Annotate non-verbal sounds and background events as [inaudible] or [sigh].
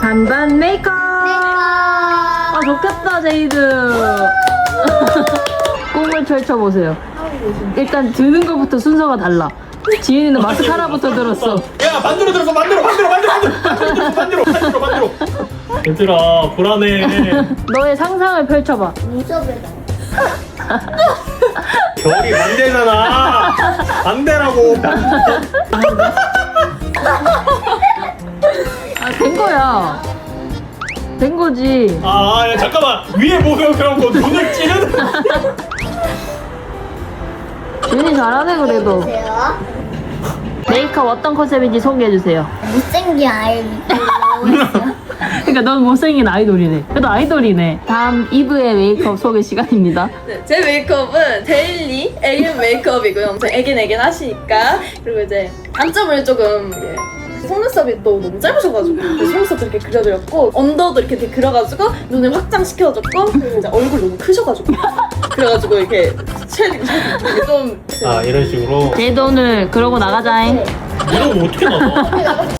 반반 메이크업. 아 좋겠다 제이드. [laughs] 꿈을 펼쳐보세요. 일단 드는 것부터 순서가 달라. 지인이는 마스카라부터 들었어. 야 만들어 들어서 만들어 만들어 만들어 만들어 만들어 만들어 만들어 얘들아 불안해 너의 상상을 펼쳐봐. 무섭다. 결이 반대잖아 반대라고 아 [laughs] 거야. 된 거지. 아 야, 잠깐만 위에 목욕해놓고 눈을 찌르는 지인이 잘하네 그래도. 보세요. 메이크업 어떤 컨셉인지 소개해 주세요. 못생긴 아이 믿고 있어요. 그러니까 넌 못생긴 아이돌이네. 그래도 아이돌이네. 다음 이브의 메이크업 소개 시간입니다. 네, 제 메이크업은 데일리 애견 메이크업이고요. 애견 애견 하시니까 그리고 이제 단점을 조금 이게 속눈썹이 또 너무 짧으셔가지고 그 속눈썹도 이렇게 그려드렸고 언더도 이렇게 되게 그려가지고 눈을 확장시켜줬고 그리고 이제 얼굴 너무 크셔가지고. 그래가지고 이렇게 쉐딩 쉐딩 좀 아 이런 식으로? 제이도 오늘 그러고 나가자잉. 이러면 어떻게 나가